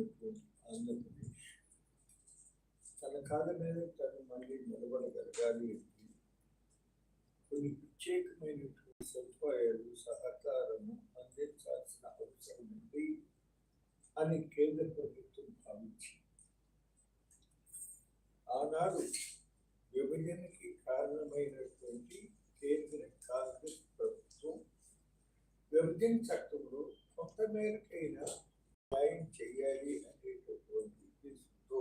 ఆంధ్రప్రదేశ్ తన కాళ్ళ మీద తను మళ్ళీ నిలబడగలగాలి అంటే కొన్ని ప్రత్యేకమైనటువంటి సదుపాయాలు సహకారము అందించాల్సిన అవసరం ఉంది అని కేంద్ర ప్రభుత్వం భావించింది. ఆనాడు విభజనకి కారణమైనటువంటి కేంద్ర కాంగ్రెస్ ప్రభుత్వం విభజన చట్టంలో కొంత మేరకైనా సహాయం చేయాలి అనేటటువంటి ఉద్దేశంతో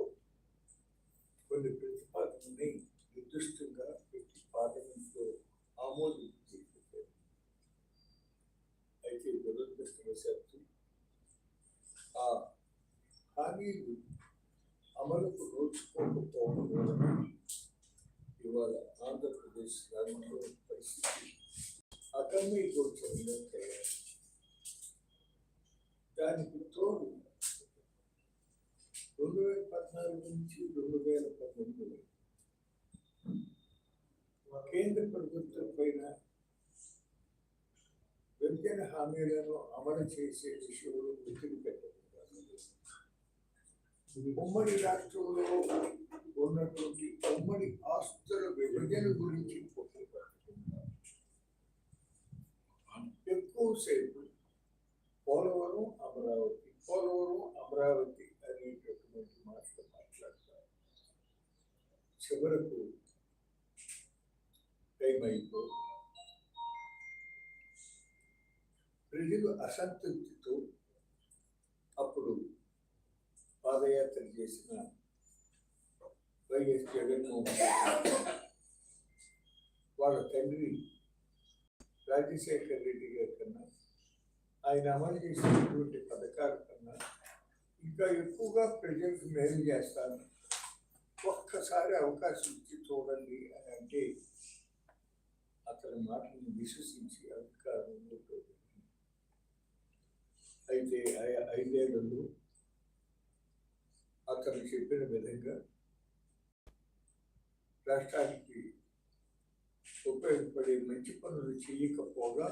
కొన్ని ప్రతిపాదనని నిర్దిష్టంగా పెట్టి పార్లమెంట్లో ఆమోదించారు అయితే దురదృష్టవశాత్తు ఆ హామీలు అమలుకు నోచుకోకపోవడం వలన ఇవాళ ఆంధ్రప్రదేశ్ రాష్ట్రంలో పరిస్థితి అగమ్య గోచరంగా తయారు దానికి తోడు రెండు వేల పద్నాలుగు నుంచి రెండు వేల పంతొమ్మిది కేంద్ర ప్రభుత్వం పైన విభజన హామీలను అమలు చేసే విషయంలో ఒత్తిడి పెట్టారు ఉమ్మడి రాష్ట్రంలో ఉన్నటువంటి ఉమ్మడి ఆస్తుల విభజన గురించి ఎక్కువసేపు పోలవరం అమరావతి పోలవరం అమరావతి అనేటటువంటి మాటలు మాట్లాడతారు. చివరకు టైం అయిపోతుంది ప్రజలు అసంతృప్తితో అప్పుడు పాదయాత్ర చేసిన వైఎస్ జగన్మోహన్ వాళ్ళ తండ్రి రాజశేఖర్ రెడ్డి గారి కన్నా ఆయన అమలు చేసినటువంటి పథకాల కన్నా ఇంకా ఎక్కువగా ప్రజలకు మేలు చేస్తాను. ఒక్కసారి అవకాశం ఇచ్చి చూడండి అని అంటే అతని మాటలను విశ్వసించి అధికారంలో అయితే ఆయా ఐదేళ్ళలో అతను చెప్పిన విధంగా రాష్ట్రానికి ఉపయోగపడే మంచి పనులు చేయకపోగా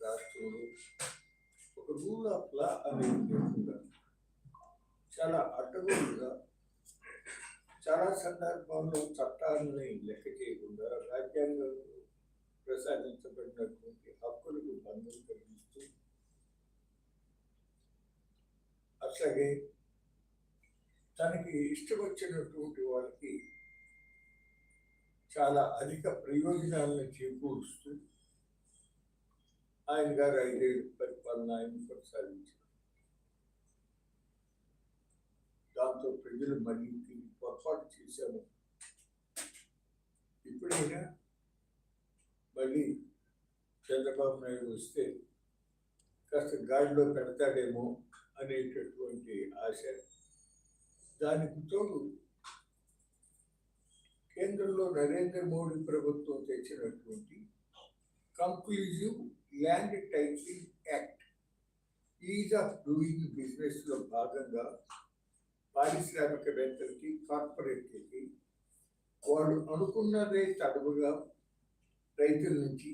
రాష్ట్రంలో ఒక రూల్ ఆఫ్ లా అనేది లేకుండా చాలా అడ్డగోలుగా చాలా సందర్భాల్లో చట్టాలని లెక్క చేయకుండా రాజ్యాంగంలో ప్రసాదించబడినటువంటి హక్కులకు భంగం కలిగిస్తూ అట్లాగే తనకి ఇష్టం వచ్చినటువంటి వాళ్ళకి చాలా అధిక ప్రయోజనాలను చేకూరుస్తూ ఆయన గారు ఐదేళ్ళు పరిపాలన ఆయన కొనసాగించారు. దాంతో ప్రజలు మళ్ళీ పొరపాటు చేశాము. ఇప్పుడైనా మళ్ళీ చంద్రబాబు నాయుడు వస్తే కాస్త గాడిలో పెడతాడేమో అనేటటువంటి ఆశ. దానికి తోడు కేంద్రంలో నరేంద్ర మోడీ ప్రభుత్వం తెచ్చినటువంటి conclusive land title act ease of doing బిజినెస్లో భాగంగా పారిశ్రామికవేత్తలకి కార్పొరేట్లకి వాళ్ళు అనుకున్నదే తడవుగా రైతుల నుంచి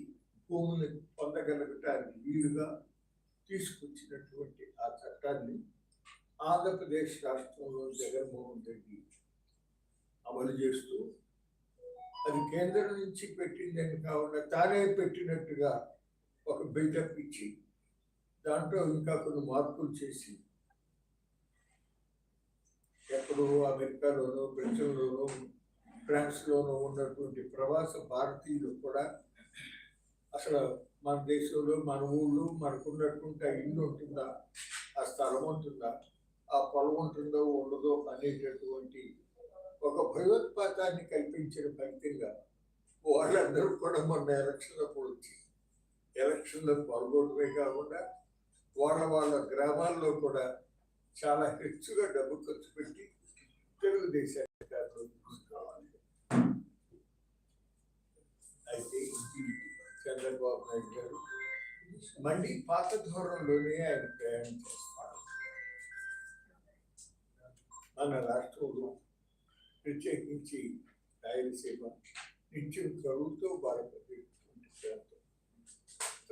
భూములు పొందగలగటానికి వీలుగా తీసుకొచ్చినటువంటి ఆ చట్టాన్ని ఆంధ్రప్రదేశ్ రాష్ట్రంలో జగన్మోహన్ రెడ్డి అమలు చేస్తూ అది కేంద్రం నుంచి పెట్టిందని కాకుండా తానే పెట్టినట్టుగా ఒక బిల్డప్ ఇచ్చి దాంట్లో ఇంకా కొన్ని మార్పులు చేసి ఎక్కడో అమెరికాలోనూ బ్రిటన్లోనూ ఫ్రాన్స్లోనూ ఉన్నటువంటి ప్రవాస భారతీయులు కూడా అసలు మన దేశంలో మన ఊళ్ళో మనకున్నటువంటి ఆ ఇల్లు ఉంటుందా ఆ స్థలం ఉంటుందా ఆ పొలం ఉంటుందో ఉండదో అనేటటువంటి ఒక భయోత్పాతాన్ని కల్పించిన ఫలితంగా వాళ్ళందరూ కూడా మొన్న కూడా వచ్చి ఎలక్షన్లో పాల్గొనడమే కాకుండా వాళ్ళ వాళ్ళ గ్రామాల్లో కూడా చాలా హెచ్చుగా డబ్బు ఖర్చు పెట్టి తెలుగుదేశానికి కావాలి తీసుకోవాలి అయితే చంద్రబాబు నాయుడు గారు మళ్ళీ పాత ధోరణిలోనే ఆయన ప్రయాణం చేస్తారు. మన రాష్ట్రంలో ప్రత్యేకించి రాయలసీమ నిత్యం కరువుతో బాధపడేటువంటి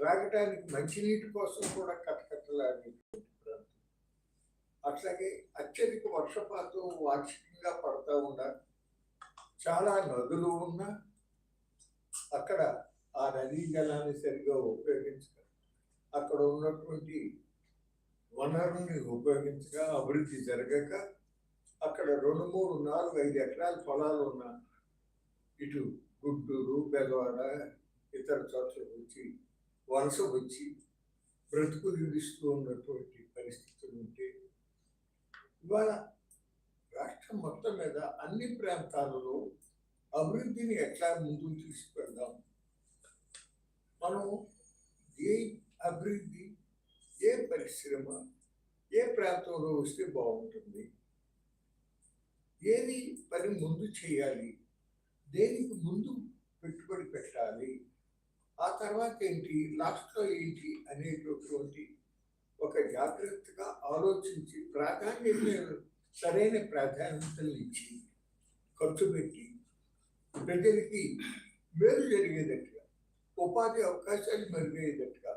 త్రాగటానికి మంచినీటి కోసం కూడా కటకట్టలాడేటువంటి ప్రాంతం అట్లాగే అత్యధిక వర్షపాతం వార్షికంగా పడతా ఉన్న చాలా నదులు ఉన్నా అక్కడ ఆ నదీ జలాన్ని సరిగా ఉపయోగించక అక్కడ ఉన్నటువంటి వనరుల్ని ఉపయోగించక అభివృద్ధి జరగక అక్కడ రెండు మూడు నాలుగు ఐదు ఎకరాల పొలాలు ఉన్న ఇటు గుంటూరు బెలవాడ ఇతర చోట్ల నుంచి వలస వచ్చి బ్రతుకు నిలుస్తూ ఉన్నటువంటి పరిస్థితులు ఉంటే ఇవాళ రాష్ట్రం మొత్తం మీద అన్ని ప్రాంతాలలో అభివృద్ధిని ఎట్లా ముందుకు తీసుకెళ్దాం? మనం ఏ అభివృద్ధి ఏ పరిశ్రమ ఏ ప్రాంతంలో వస్తే బాగుంటుంది? ఏది పని ముందు చేయాలి? దేనికి ముందు పెట్టుబడి పెట్టాలి? ఆ తర్వాత ఏంటి? లాస్ట్లో ఏంటి? అనేటటువంటి ఒక జాగ్రత్తగా ఆలోచించి ప్రాధాన్యత సరైన ప్రాధాన్యతలు ఇచ్చి ఖర్చు పెట్టి ప్రజలకి మేలు జరిగేటట్టుగా ఉపాధి అవకాశాలు మెరుగయ్యేటట్టుగా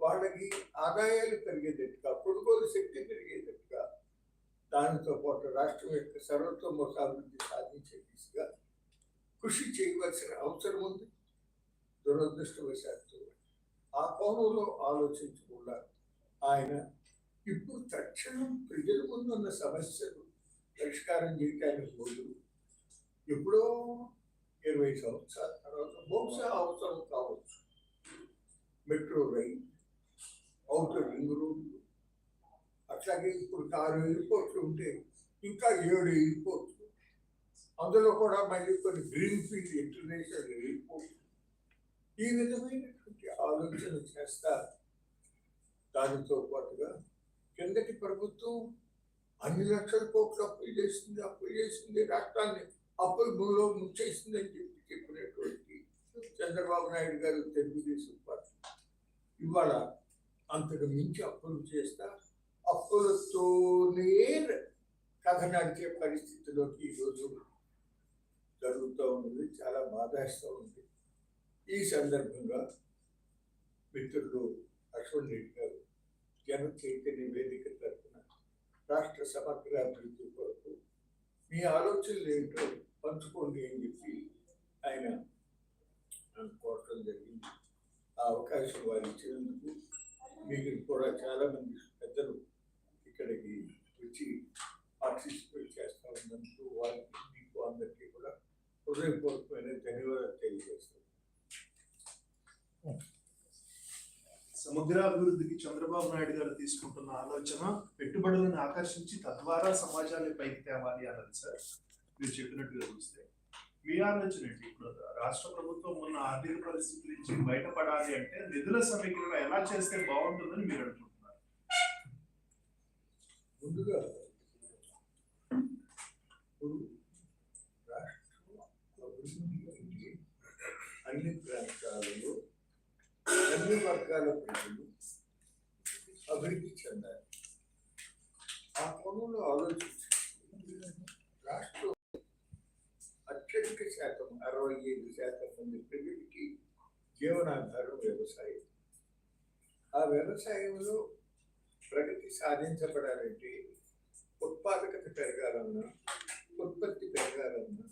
వాళ్ళకి ఆదాయాలు పెరిగేటట్టుగా కొనుగోలు శక్తి పెరిగేటట్టుగా దానితో పాటు రాష్ట్రం యొక్క సర్వతోముఖాభివృద్ధి సాధించే దిశగా కృషి చేయవలసిన అవసరం ఉంది. దురదృష్టవశాత్తు ఆ కోణంలో ఆలోచించకుండా ఆయన ఇప్పుడు తక్షణం ప్రజల ముందు ఉన్న సమస్యలు పరిష్కారం చేయటానికి బదులు ఎప్పుడో ఇరవై సంవత్సరాల తర్వాత బహుశా అవసరం కావచ్చు. మెట్రో రైల్ అవుటర్ రింగ్ రోడ్లు అట్లాగే ఇప్పుడు ఆరు ఎయిర్పోర్ట్లు ఉంటే ఇంకా ఏడు ఎయిర్పోర్ట్లు. అందులో కూడా మళ్ళీ కొన్ని గ్రీన్ ఫీల్డ్ ఇంటర్నేషనల్ ఎయిర్పోర్ట్ ఈ విధమైనటువంటి ఆలోచన చేస్తా దానితో పాటుగా కిందటి ప్రభుత్వం అన్ని లక్షల కోట్లు అప్పులు చేసింది అప్పులు చేసింది రాష్ట్రాన్ని అప్పుల భూమిలో ముంచేసింది అని చెప్పి చెప్పినటువంటి చంద్రబాబు నాయుడు గారు తెలుగుదేశం పార్టీ. ఇవాళ అంతకు మించి అప్పులు చేస్తా అప్పులతోనే కథ నడిచే పరిస్థితిలోకి ఈరోజు జరుగుతూ ఉన్నది. చాలా బాధాస్తూ ఉంది. ఈ సందర్భంగా మిత్రుడు అశ్వన్ రెడ్డి గారు జన చైతన్య వేదిక తరఫున రాష్ట్ర సమగ్రాభివృద్ధి కొరకు మీ ఆలోచనలు ఏంటో పంచుకోండి అని చెప్పి ఆయన కోరటం జరిగింది. ఆ అవకాశం వారు ఇచ్చినందుకు మీకు కూడా చాలా మంది పెద్దలు ఇక్కడికి వచ్చి పార్టిసిపేట్ చేస్తా ఉన్నందుకు వారికి మీకు అందరికీ కూడా హృదయపూర్వకమైన ధన్యవాదాలు తెలియజేస్తాను నగరాభివృద్ధికి చంద్రబాబు నాయుడు గారు తీసుకుంటున్న ఆలోచన పెట్టుబడులను ఆకర్షించి తద్వారా సమాజాన్ని పైకి తేవాలి అన్నది సార్. మీరు చెప్పినట్టుగా చూస్తే. మీ ఆలోచన ఏంటి? ఇప్పుడు రాష్ట్ర ప్రభుత్వం ఉన్న ఆర్థిక పరిస్థితి నుంచి బయటపడాలి అంటే నిధుల సమీకరణ ఎలా చేస్తే బాగుంటుందని మీరు అనుకుంటున్నారు? ముందుగా అన్ని ప్రాంతాలలో అన్ని వర్గాల ప్రజలు అభివృద్ధి చెందాలి. ఆ కోణంలో ఆలోచించి రాష్ట్రం అత్యధిక శాతం అరవై ఐదు శాతం మంది ప్రజలకి జీవనాధారం వ్యవసాయం. ఆ వ్యవసాయంలో ప్రగతి సాధించబడాలంటే ఉత్పాదకత పెరగాలన్నా ఉత్పత్తి పెరగాలన్నా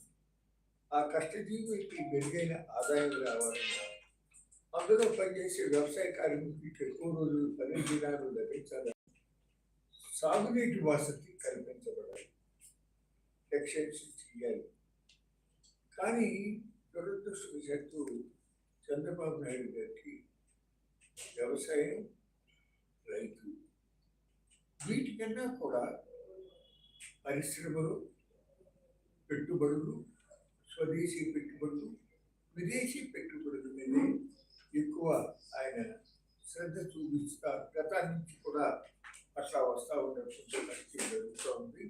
ఆ కష్టజీవులకి మెరుగైన ఆదాయం రావాలన్నా అందులో పనిచేసే వ్యవసాయ కార్మికులకి ఎక్కువ రోజులు పని దినాలు లభించాలి. సాగునీటి వసతి కల్పించబడాలి. ఎక్సైజ్ చేయాలి. కానీ దురదృష్టవశాత్తు చంద్రబాబు నాయుడు గారికి వ్యవసాయం రైతు వీటికన్నా కూడా పరిశ్రమలు పెట్టుబడులు స్వదేశీ పెట్టుబడులు విదేశీ పెట్టుబడుల మీదే ఎక్కువ ఆయన శ్రద్ధ చూపిస్తా గతం నుంచి కూడా అట్లా వస్తూ ఉన్నటువంటి పరిస్థితి జరుగుతూ ఉంది.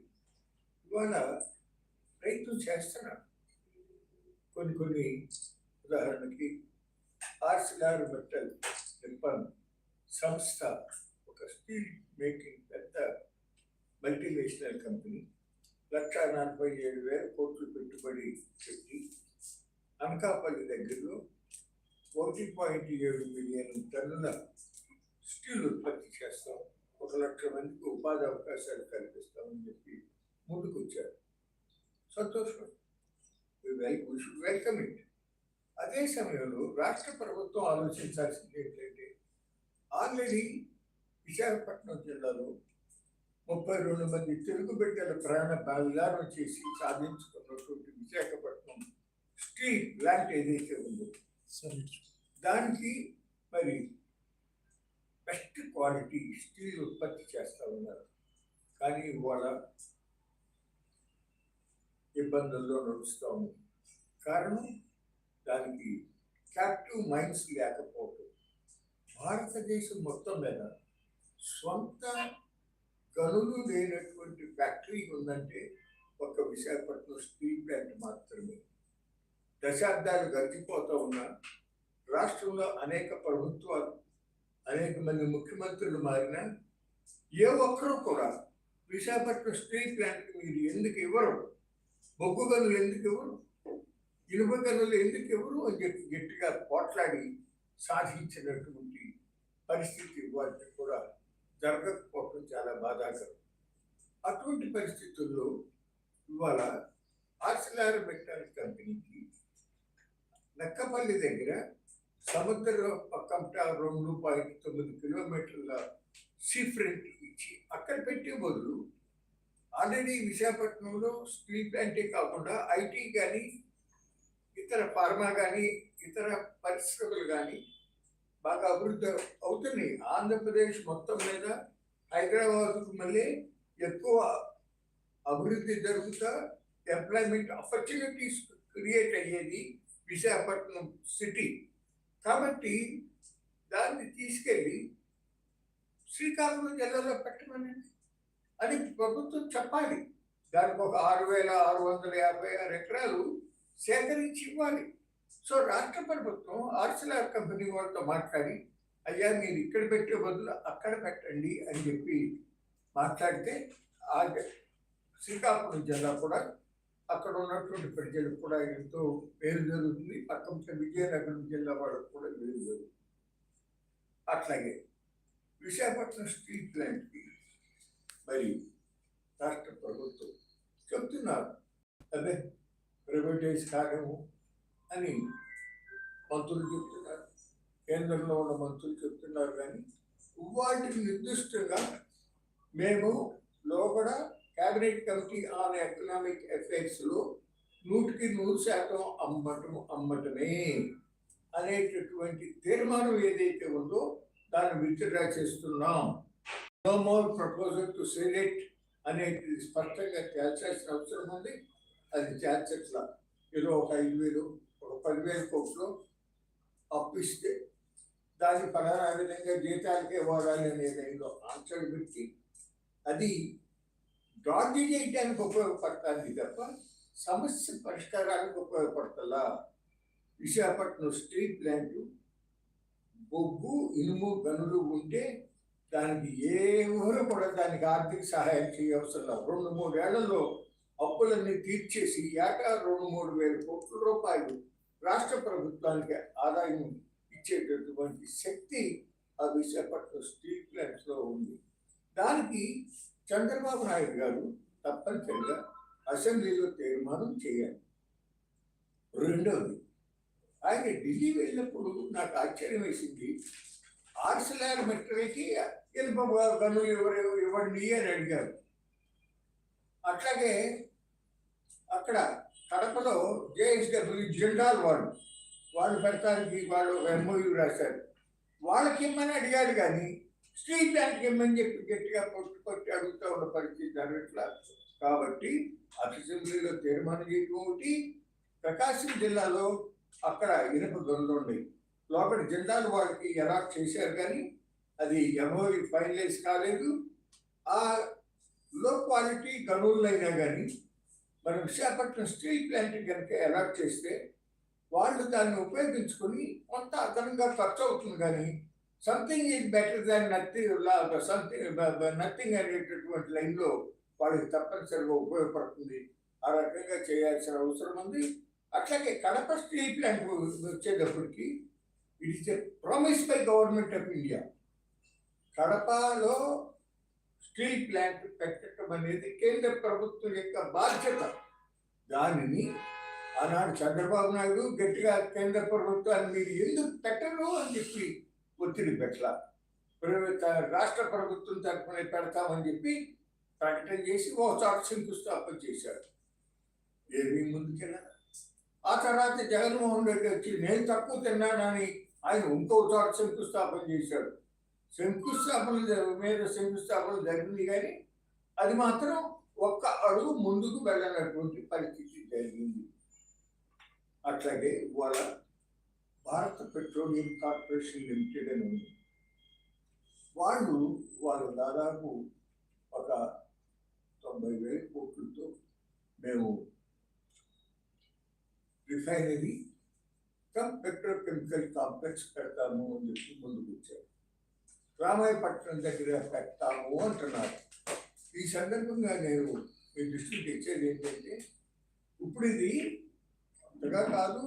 ఇవాళ రైతు చేస్తున్నారు కొన్ని కొన్ని ఉదాహరణకి ఆర్సిలార్ మెటల్ నిప్పన్ సంస్థ ఒక స్టీల్ మేకింగ్ పెద్ద మల్టీనేషనల్ కంపెనీ లక్ష నలభై ఏడు వేల కోట్లు పెట్టుబడి పెట్టి అనకాపల్లి దగ్గరలో ఒకటి పాయింట్ ఏడు మిలియన్ టన్నుల స్టీల్ ఉత్పత్తి చేస్తాం. ఒక లక్ష మందికి ఉపాధి అవకాశాలు కల్పిస్తామని చెప్పి ముందుకు వచ్చారు సంతోషం వెల్కమ్ ఇట్ అదే సమయంలో రాష్ట్ర ప్రభుత్వం ఆలోచించాల్సింది ఏంటంటే ఆల్రెడీ విశాఖపట్నం జిల్లాలో ముప్పై రెండు మంది తెలుగు బిడ్డల ప్రాణ బలిదానం చేసి సాధించుకున్నటువంటి విశాఖపట్నం స్టీల్ ప్లాంట్ ఏదైతే ఉందో దానికి మరి బెస్ట్ క్వాలిటీ స్టీల్ ఉత్పత్తి చేస్తూ ఉన్నారు. కానీ ఇవాళ ఇబ్బందుల్లో నడుస్తూ ఉంది. కారణం దానికి క్యాప్టివ్ మైండ్స్ లేకపోవడం భారతదేశం మొత్తం మీద సొంత గనులు లేనటువంటి ఫ్యాక్టరీ ఉందంటే ఒక విశాఖపట్నం స్టీల్ ప్లాంట్ మాత్రమే. దశాబ్దాలు గడిచిపోతూ ఉన్న రాష్ట్రంలో అనేక ప్రభుత్వాలు అనేక మంది ముఖ్యమంత్రులు మారిన ఏ ఒక్కరు కూడా విశాఖపట్నం స్టీల్ ప్లాంట్కి మీరు ఎందుకు ఇవ్వరు? బొగ్గు గనులు ఎందుకు ఇవ్వరు? ఇనుప గనులు ఎందుకు ఇవ్వరు? అని చెప్పి గట్టిగా పోట్లాడి సాధించినటువంటి పరిస్థితి వాటికి కూడా జరగకపోవడం చాలా బాధాకరం. అటువంటి పరిస్థితుల్లో ఇవాళ ఆర్సిలార్ పెట్టడానికి కంపెనీకి నక్కపల్లి దగ్గర సముద్ర పక్కన రెండు పాయింట్ తొమ్మిది కిలోమీటర్ల సీ ఫ్రంట్ ఇచ్చి అక్కడ పెట్టే బదులు ఆల్రెడీ విశాఖపట్నంలో స్టీల్ ప్లాంటే కాకుండా ఐటీ కానీ ఇతర ఫార్మా కానీ ఇతర పరిశ్రమలు కానీ బాగా అభివృద్ధి అవుతున్నాయి. ఆంధ్రప్రదేశ్ మొత్తం మీద హైదరాబాద్కు మళ్ళీ ఎక్కువ అభివృద్ధి జరుగుతా ఎంప్లాయ్మెంట్ ఆపర్చునిటీస్ క్రియేట్ అయ్యేది విశాఖపట్నం సిటీ. కాబట్టి దాన్ని తీసుకెళ్ళి శ్రీకాకుళం జిల్లాలో పెట్టమనండి. అని ప్రభుత్వం చెప్పాలి. దానికి ఒక ఆరు వేల ఆరు వందల యాభై ఆరు ఎకరాలు సేకరించి ఇవ్వాలి. సో రాష్ట్ర ప్రభుత్వం ఆర్సిలార్ కంపెనీ వాళ్ళతో మాట్లాడి అయ్యా మీరు ఇక్కడ పెట్టే బదులు అక్కడ పెట్టండి అని చెప్పి మాట్లాడితే ఆ శ్రీకాకుళం జిల్లా కూడా అక్కడ ఉన్నటువంటి ప్రజలకు కూడా ఎంతో పేరు జరుగుతుంది. పక్కన విజయనగరం జిల్లా వాళ్ళకు కూడా పేరు జరుగుతుంది. అట్లాగే విశాఖపట్నం స్ట్రీట్ ప్లాంట్కి మరి రాష్ట్ర ప్రభుత్వం చెప్తున్నారు. అదే ప్రైవేటైజ్ కాగము అని మంత్రులు చెప్తున్నారు. కేంద్రంలో ఉన్న మంత్రులు చెప్తున్నారు కానీ వాటికి నిర్దిష్టంగా మేము లోపల క్యాబినెట్ కమిటీ ఆన్ ఎకనామిక్ అఫైర్స్లో నూటికి నూరు శాతం అమ్మటం అమ్మటమే అనేటటువంటి తీర్మానం ఏదైతే ఉందో దాన్ని విత్డ్రా చేస్తున్నాం. No more proposal to select అనేది స్పష్టంగా తేల్చాల్సిన అవసరం ఉంది. అది తేల్చట్ల. ఏదో ఒక ఐదు వేలు ఒక పదివేల కోట్లు అప్పిస్తే దాన్ని ఫలానా విధంగా జీతాలకే వాడాలి అనే దానిలో ఆంక్షలు పెట్టి అది డాగి చేయడానికి ఉపయోగపడుతుంది తప్ప సమస్య పరిష్కారానికి ఉపయోగపడతలా? విశాఖపట్నం స్టీల్ ప్లాంట్ బొగ్గు ఇనుము గనులు ఉంటే దానికి ఏ ఊరు కూడా దానికి ఆర్థిక సహాయం చేయవసరం రెండు మూడేళ్ళలో అప్పులన్నీ తీర్చేసి ఏటా రెండు మూడు వేల కోట్ల రూపాయలు రాష్ట్ర ప్రభుత్వానికి ఆదాయం ఇచ్చేటటువంటి శక్తి ఆ విశాఖపట్నం స్టీల్ ప్లాంట్స్లో ఉంది. దానికి చంద్రబాబు నాయుడు గారు తప్పనిసరిగా అసెంబ్లీలో తీర్మానం చేయాలి. రెండవది ఆయన ఢిల్లీ వెళ్ళినప్పుడు నాకు ఆశ్చర్యం వేసింది. ఆర్సిలార్ మెట్రల్కి ఇనుప గను ఎవరు ఇవ్వండి అని అడిగారు. అట్లాగే అక్కడ కడపలో జేఎస్డబ్ల్యూ జెండాలు వాళ్ళు వాళ్ళు పెడతానికి వాళ్ళు ఎంఓయూ రాశారు. వాళ్ళకి ఇమ్మని అడిగారు కానీ స్ట్రీట్ బ్యాంక్ ఇమ్మని చెప్పి గట్టిగా కొట్టి కొట్టి అడుగుతూ ఉన్న పరిస్థితి జరగట్లా కాబట్టి అసెంబ్లీలో తీర్మానం చేయటం ఒకటి. ప్రకాశం జిల్లాలో అక్కడ ఇనుప గనులు లోపల జిల్లాలు వాళ్ళకి ఎలా చేశారు కానీ అది ఎంఓఈ ఫైనలైజ్ కాలేదు. ఆ లో క్వాలిటీ గనువులైనా కానీ మన విశాఖపట్నం స్టీల్ ప్లాంట్ కనుక అలాట్ చేస్తే వాళ్ళు దాన్ని ఉపయోగించుకొని కొంత అదనంగా ఖర్చు అవుతుంది కానీ something is better than nothing something nothing అనేటటువంటి లైన్లో వాళ్ళకి తప్పనిసరిగా ఉపయోగపడుతుంది. ఆ రకంగా చేయాల్సిన అవసరం ఉంది. అట్లాగే కడప స్టీల్ ప్లాంట్ వచ్చేటప్పటికి it is a promise by government of India కడపలో స్టీల్ ప్లాంట్ పెట్టడం అనేది కేంద్ర ప్రభుత్వం యొక్క బాధ్యత. దానిని ఆనాడు చంద్రబాబు నాయుడు గట్టిగా కేంద్ర ప్రభుత్వాన్ని మీరు ఎందుకు పెట్టరు అని చెప్పి ఒత్తిడి పెట్టాల రాష్ట్ర ప్రభుత్వం తరఫున పెడతామని చెప్పి ప్రకటన చేసి ఓ చోట శంకుస్థాపన చేశారు ఏమీ ముందుకెళ్ళా. ఆ తర్వాత జగన్మోహన్ రెడ్డి వచ్చి నేను తక్కువ తిన్నానని ఆయన ఇంకో చోట శంకుస్థాపన చేశాడు. శంకుస్థాపన మీద శంకుస్థాపన జరిగింది కానీ అది మాత్రం ఒక్క అడుగు ముందుకు వెళ్ళనటువంటి పరిస్థితి జరిగింది. అట్లాగే వాళ్ళ భారత పెట్రోలియం కార్పొరేషన్ లిమిటెడ్ అని ఉంది. వాళ్ళు వాళ్ళు దాదాపు ఒక తొంభై వేల కోట్లతో మేము రిఫైనరీ కమ్ పెట్రోకెమికల్ కాంప్లెక్స్ పెడతాము అని చెప్పి ముందుకు వచ్చారు. రామాయపట్నం దగ్గర పెడతాము అంటున్నారు. ఈ సందర్భంగా నేను మీ దృష్టికి తెచ్చేది ఏంటంటే ఇప్పుడు ఇది అంతగా కాదు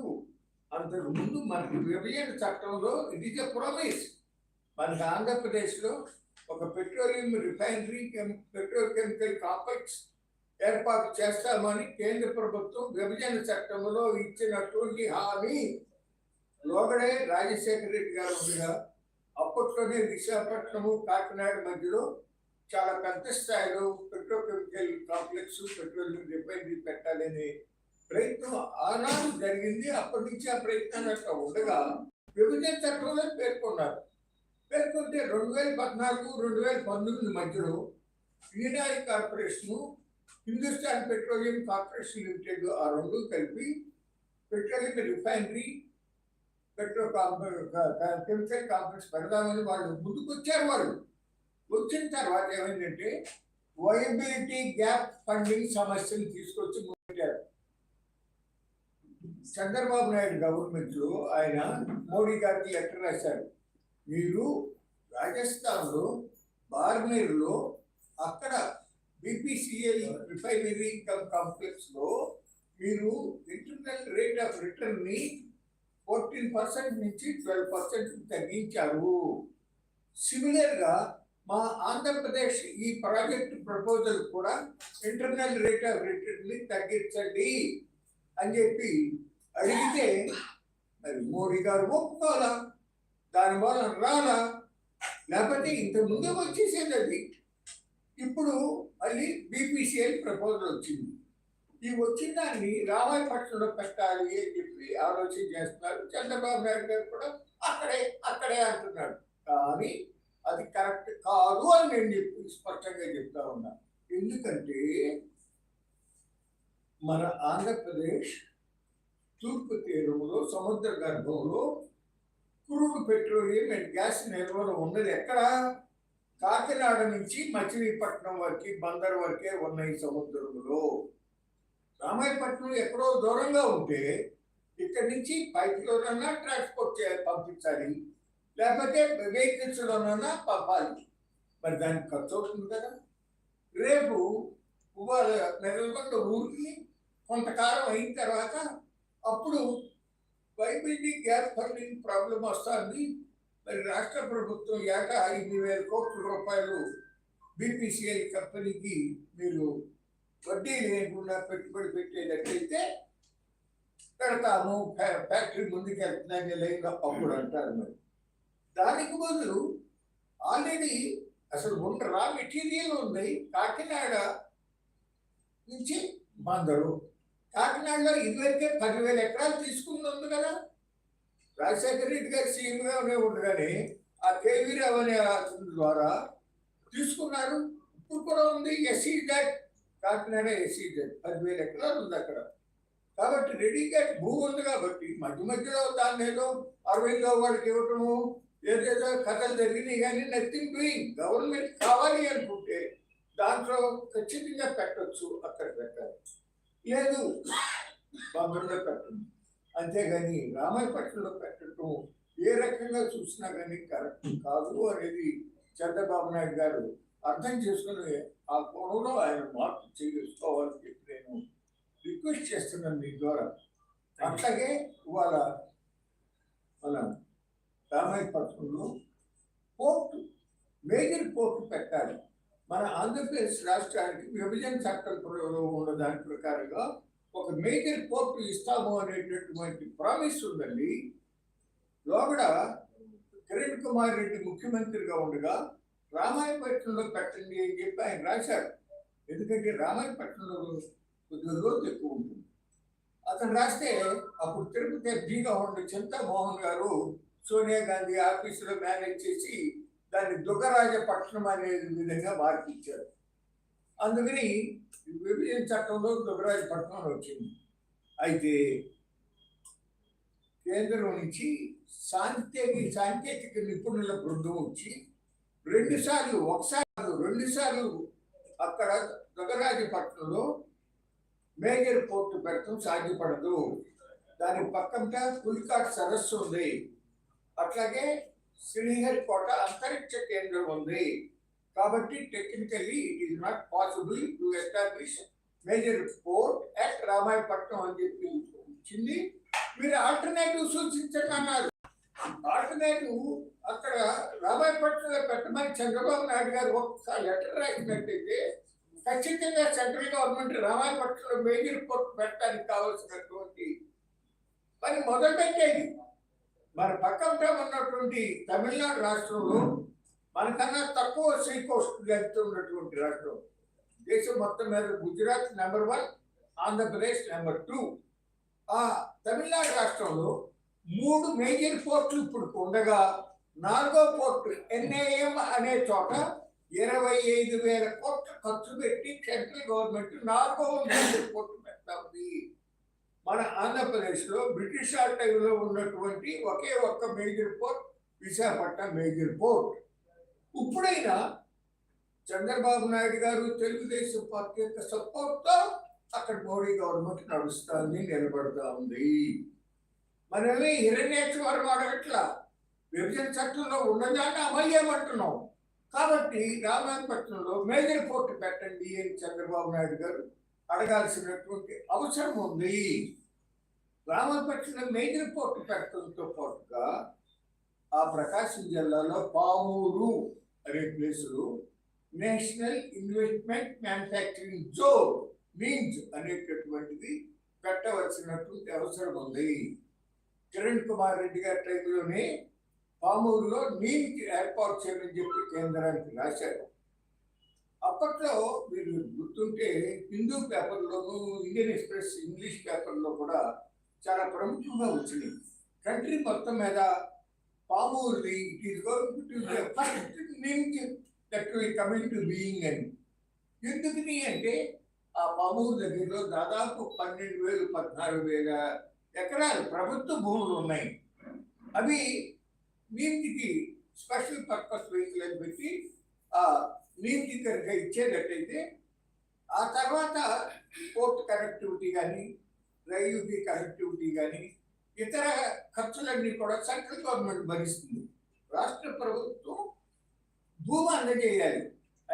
అంతకు ముందు మనకి విభజన చట్టంలో ఇది ఎ ప్రామిస్. మనకి ఆంధ్రప్రదేశ్లో ఒక పెట్రోలియం రిఫైనరీ పెట్రోకెమికల్ కాంప్లెక్స్ ఏర్పాటు చేస్తామని కేంద్ర ప్రభుత్వం విభజన చట్టంలో ఇచ్చినటువంటి హామీ. లోగడే రాజశేఖర రెడ్డి గారు ఉండగా అప్పట్లోనే విశాఖపట్నము కాకినాడ మధ్యలో చాలా పెద్ద స్థాయిలో పెట్రోకెమికల్ కాంప్లెక్స్ పెట్రోలియం రిఫైనరీ పెట్టాలని ప్రయత్నం ఆనాడు జరిగింది. అప్పటి నుంచి ఆ ప్రయత్నాలు అట్లా ఉండగా విభజన చట్టంలో పేర్కొన్నారు. పేర్కొంటే రెండు వేల పద్నాలుగు రెండు వేల పంతొమ్మిది మధ్యలో ఈనాడు corporation Hindustan petroleum corporation limited ఆ రెండు కలిపి petroleum refinery petrochemical complex పెడదామని వాళ్ళు ముందుకు వచ్చారు వాళ్ళు. వచ్చిన తర్వాత ఏమైందంటే వయబిలిటీ గ్యాప్ ఫండింగ్ సమస్యను తీసుకొచ్చి చంద్రబాబు నాయుడు గవర్నమెంట్లో ఆయన మోడీ గారికి లెటర్ రాశారు. మీరు రాజస్థాన్లో బార్మేర్లో అక్కడ బీపీసీఎల్ రిఫైనరీ కాంప్లెక్స్లో మీరు ఇంటర్నల్ రేట్ ఆఫ్ రిటర్న్ని ఫోర్టీన్ పర్సెంట్ నుంచి ట్వెల్వ్ పర్సెంట్ తగ్గించారు. సిమిలర్గా మా ఆంధ్రప్రదేశ్ ఈ ప్రాజెక్ట్ ప్రపోజల్ కూడా ఇంటర్నల్ రేట్ ఆఫ్ రిటర్న్ని తగ్గించండి అని చెప్పి అడిగితే మరి మోడీ గారు ఒప్పుకోవాలా? దానివల్ల రాలా? లేకపోతే ఇంతకుముందే వచ్చేసేది అది. ఇప్పుడు మళ్ళీ బీపీసీఎల్ ప్రపోజల్ వచ్చింది. ఈ వచ్చిన దాన్ని రామాయపట్నంలో పెట్టాలి అని చెప్పి ఆలోచన చేస్తున్నారు చంద్రబాబు నాయుడు గారు కూడా. అక్కడే అక్కడే అంటున్నాడు కానీ అది కరెక్ట్ కాదు అని నేను చెప్పి స్పష్టంగా చెప్తా ఉన్నా. ఎందుకంటే మన ఆంధ్రప్రదేశ్ తూర్పు తీరంలో సముద్ర గర్భంలో క్రూడ్ పెట్రోలియం అండ్ గ్యాస్ నిల్వలు ఉన్నది ఎక్కడ? కాకినాడ నుంచి మచిలీపట్నం వరకు బందర్ వరకే ఉన్నాయి సముద్రంలో రామాయపట్నం ఎక్కడో దూరంగా ఉంటే ఇక్కడి నుంచి బైక్లోనన్నా ట్రాన్స్పోర్ట్ చేయాలి పంపించాలి. లేకపోతే వెహికల్స్లోనన్నా పంపాలి. మరి దానికి ఖర్చు అవుతుంది కదా. రేపు వాళ్ళ నెలకొండ ఊరికి కొంతకాలం అయిన తర్వాత అప్పుడు వైబిలిటీ గ్యాస్ ఫండింగ్ ప్రాబ్లం వస్తుంది. మరి రాష్ట్ర ప్రభుత్వం ఏటా ఐదు వేల కోట్ల రూపాయలు బీపీసీఎల్ కంపెనీకి మీరు వడ్డీ లేకుండా పెట్టుబడి పెట్టేటట్లయితే పెడతాము ఫ్యాక్టరీ ముందుకు వెళ్తున్నాయి లేక అప్పుడు అంటారు మరి. దానికి బదులు ఆల్రెడీ అసలు ఉన్న రా మెటీరియల్ ఉంది కాకినాడ నుంచి మందరు కాకినాడలో ఇదివరకే పదివేల ఎకరాలు తీసుకుంది ఉంది కదా. రాజశేఖర రెడ్డి గారు సీఎంగా ఉండేవాడు కానీ ఆ కేవీరావు అనే అతని ద్వారా తీసుకున్నారు. ఇప్పుడు కూడా ఉంది ఎస్సీ డెట్ కాకినాడ ఎస్సీ డెట్ పదివేల ఎకరాలు ఉంది అక్కడ. కాబట్టి రెడీగా భూ ఉంది కాబట్టి మధ్య మధ్యలో దాన్ని ఏదో అరవైలో వాడికి ఇవ్వటము ఏదేదో కథలు జరిగినాయి కానీ నథింగ్ డూయింగ్ గవర్నమెంట్ కావాలి అనుకుంటే దాంట్లో ఖచ్చితంగా పెట్టచ్చు అక్కడ పెట్టాలి. లేదు. బందరులో పెట్టండి అంతేగాని రామాయపట్నంలో పెట్టడం ఏ రకంగా చూసినా కానీ కరెక్ట్ కాదు అనేది చంద్రబాబు నాయుడు గారు అర్థం చేసుకుని ఆ కోణంలో ఆయన మార్పు చేసుకోవాలని చెప్పి నేను రిక్వెస్ట్ చేస్తున్నాను మీ ద్వారా. అట్లాగే ఇవాళ మన రామాయపట్నంలో పోర్టు మేజర్ పోర్టు పెట్టాలి. మన ఆంధ్రప్రదేశ్ రాష్ట్రానికి విభజన చట్టంలో ఉన్న దాని ప్రకారంగా ఒక మేజర్ పోర్టు ఇస్తాము అనేటటువంటి ప్రామిస్ ఉందండి. లోగడ కిరణ్ కుమార్ రెడ్డి ముఖ్యమంత్రిగా ఉండగా రామాయపట్నంలో పెట్టండి అని చెప్పి ఆయన రాశారు. ఎందుకంటే రామాయపట్నంలో కొద్దిగా రోజు ఎక్కువ ఉంటుంది. అతను రాస్తే అప్పుడు తిరుపతి ఎంపీగా ఉన్న చింతామోహన్ గారు సోనియా గాంధీ ఆఫీసులో మేనేజ్ చేసి దాన్ని దుగ్గరాజపట్నం అనే విధంగా మార్పిచ్చారు. అందుకని విభజన చట్టంలో దుగ్గరాజపట్నం వచ్చింది. అయితే కేంద్రం నుంచి సాంకేతిక సాంకేతిక నిపుణుల బృందం వచ్చి రెండుసార్లు ఒకసారి రెండుసార్లు అక్కడ దుగ్గరాజపట్నంలో మేజర్ పోర్టు పెట్టడం సాధ్యపడదు. దాని పక్కంట పులికాట్ సరస్సు ఉంది. అట్లాగే శ్రీహరికోట అంతరిక్ష కేంద్రం ఉంది. కాబట్టి technically it is not possible to establish major port at Ramayapatnam అని చెప్పి ఇచ్చింది మీరు ఆల్టర్నేటివ్ సూచించండి అన్నారు. ఆల్టర్నేటివ్ అక్కడ రామాయపట్నంలో పెట్టమని చంద్రబాబు నాయుడు గారు ఒక్కసారి లెటర్ రాసినట్టయితే ఖచ్చితంగా సెంట్రల్ గవర్నమెంట్ రామాయపట్నంలో మేజర్ పోర్ట్ పెట్టడానికి కావాల్సినటువంటి మరి మొదలు పెట్టేది మరి పక్కన ఉన్నటువంటి తమిళనాడు రాష్ట్రంలో మనకన్నా తక్కువ సీ కోస్ట్ లెంత్ ఉన్నటువంటి రాష్ట్రం. దేశం మొత్తం మీద Gujarat number one Andhra Pradesh number two. ఆ తమిళనాడు రాష్ట్రంలో మూడు మేజర్ పోర్టులు ఇప్పుడు ఉండగా నాలుగో పోర్టు ఎన్ఏఎం అనే చోట ఇరవై ఐదు వేల కోట్లు ఖర్చు పెట్టి సెంట్రల్ గవర్నమెంట్ నాలుగో మేజర్ పోర్టు పెడతా ఉంది మన ఆంధ్రప్రదేశ్లో బ్రిటిష్ ఆ టైంలో ఉన్నటువంటి ఒకే ఒక్క major port Visakhapatnam major port. ఇప్పుడైనా చంద్రబాబు నాయుడు గారు తెలుగుదేశం పార్టీ యొక్క సపోర్ట్తో అక్కడ మోడీ గవర్నమెంట్ నడుస్తుంది నిలబడుతూ ఉంది. మనమే హిరణ్యేశ్వరం అడగట్లా విభజన చట్టంలో ఉన్నదాన్ని అమలు చేయమంటున్నాం. కాబట్టి రామాయణపట్నంలో మేజర్ పోర్ట్ పెట్టండి అని చంద్రబాబు నాయుడు గారు అడగాల్సినటువంటి అవసరం ఉంది. రామపట్నం మెయిన్ పోర్ట్ పెట్టడంతో పాటుగా ఆ ప్రకాశం జిల్లాలో పామూరు అనే ప్లేసులో national investment manufacturing zone means అనేటటువంటిది పెట్టవలసినటువంటి అవసరం ఉంది. కిరణ్ కుమార్ రెడ్డి గారి టైంలోనే పామూరులో నీటికి ఏర్పాటు చేయమని చెప్పి కేంద్రానికి రాశారు. అప్పట్లో మీరు గుర్తుంటే హిందూ పేపర్లోను ఇండియన్ ఎక్స్ప్రెస్ ఇంగ్లీష్ పేపర్లో కూడా చాలా ప్రముఖంగా వచ్చింది. కంట్రీ మొత్తం మీద పామూర్ది ఇట్ ఈస్ గోయింగ్ ఫస్ట్ నుంచి దట్ కమింగ్ టు బీయింగ్ అని ఎందుకని అంటే ఆ పామూరు దగ్గరలో దాదాపు పన్నెండు వేలు పద్నాలుగు వేల ఎకరాలు ప్రభుత్వ భూములు ఉన్నాయి. అవి నీటికి స్పెషల్ పర్పస్ వెహికల్ అని పెట్టి ఆ నీటి కనుక ఇచ్చేటట్టయితే ఆ తర్వాత పోర్ట్ కనెక్టివిటీ కానీ రైల్వే కనెక్టివిటీ కానీ ఇతర ఖర్చులన్నీ కూడా సెంట్రల్ గవర్నమెంట్ భరిస్తుంది. రాష్ట్ర ప్రభుత్వం భూమి అందజేయాలి.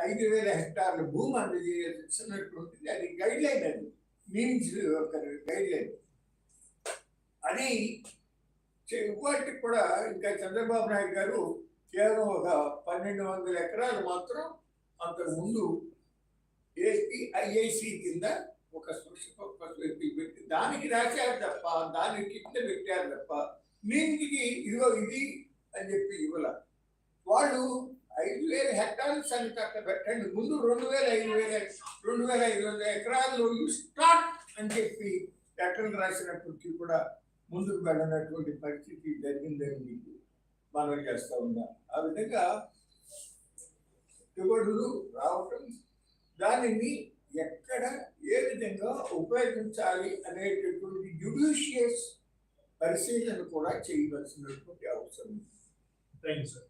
ఐదు వేల హెక్టార్ల భూమి అందజేయాల్సినటువంటిది అది గైడ్ లైన్ అది. మీన్స్ ఒక గైడ్ లైన్ అది చే- ఇవాటికి కూడా ఇంకా చంద్రబాబు నాయుడు గారు కేవలం ఒక పన్నెండు వందల ఎకరాలు మాత్రం అంతకు ముందు కింద ఒక స్పెషల్ పెట్టి దానికి రాశారు తప్ప దాని కింద పెట్టారు తప్ప నీటికి ఇదిగో ఇది అని చెప్పి ఇవ్వాల. వాళ్ళు ఐదు వేల హెక్టార్ల సంగతి అక్కడ పెట్టండి. ముందు రెండు వేల ఐదు వేల రెండు వేల ఐదు వందల ఎకరాల్లో యూ స్టార్ట్ అని చెప్పి లెటర్లు రాసినప్పటికీ కూడా ముందుకు వెళ్ళినటువంటి పరిస్థితి జరిగిందని మీకు మనం చేస్తూ ఉన్నాం. ఆ విధంగా పెట్టుబడులు రావటం దానిని ఎక్కడ ఏ విధంగా ఉపయోగించాలి అనేటటువంటి జ్యుడిషియస్ పరిశీలన కూడా చేయవలసినటువంటి అవసరం. ఉంది థ్యాంక్ యూ సార్